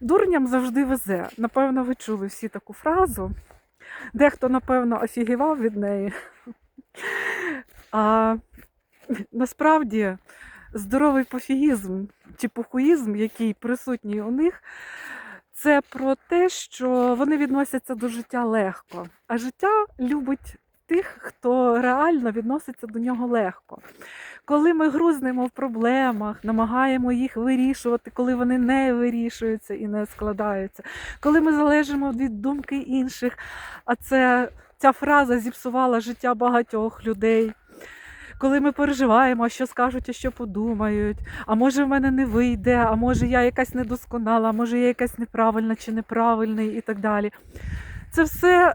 Дурням завжди везе. Напевно, ви чули всі таку фразу. Дехто, напевно, офігівав від неї. А насправді здоровий пофігізм чи похуїзм, який присутній у них, це про те, що вони відносяться до життя легко. А життя любить тих, хто реально відноситься до нього легко. Коли ми грузнемо в проблемах, намагаємо їх вирішувати, коли вони не вирішуються і не складаються, коли ми залежимо від думки інших, а це ця фраза зіпсувала життя багатьох людей. Коли ми переживаємо, що скажуть, а що подумають, а може в мене не вийде, а може я якась недосконала, а може я якась неправильна чи неправильний і так далі. Це все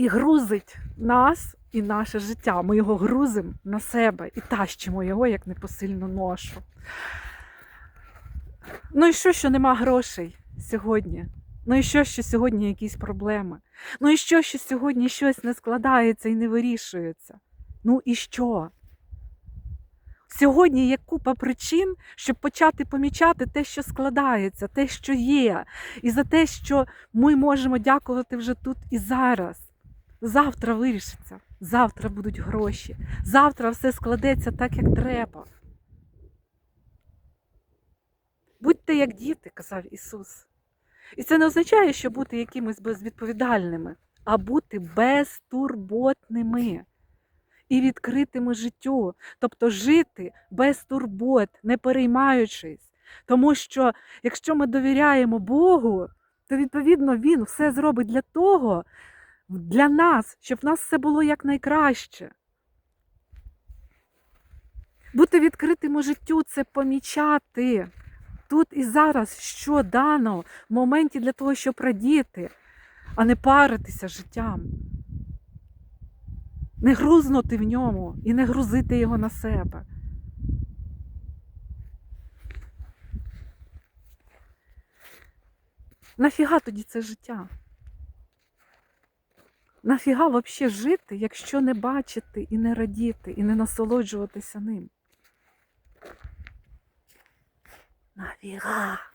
і грузить нас і наше життя. Ми його грузимо на себе і тащимо його як непосильну ношу. Ну і що, що нема грошей сьогодні? Ну і що, що сьогодні якісь проблеми? Ну і що, що сьогодні щось не складається і не вирішується? Ну і що? Сьогодні є купа причин, щоб почати помічати те, що складається, те, що є, і за те, що ми можемо дякувати вже тут і зараз. Завтра вирішиться, завтра будуть гроші, завтра все складеться так, як треба. Будьте як діти, казав Ісус. І це не означає, що бути якимось безвідповідальними, а бути безтурботними і відкритими життю, тобто жити без турбот, не переймаючись. Тому що якщо ми довіряємо Богу, то відповідно Він все зробить для того, для нас, щоб в нас все було якнайкраще. Бути відкритим життю це помічати тут і зараз, що дано в моменті для того, щоб радіти, а не паритися життям. Не грузнути в ньому і не грузити його на себе. Нафіга тоді це життя? Нафіга взагалі жити, якщо не бачити і не радіти, і не насолоджуватися ним? Нафіга?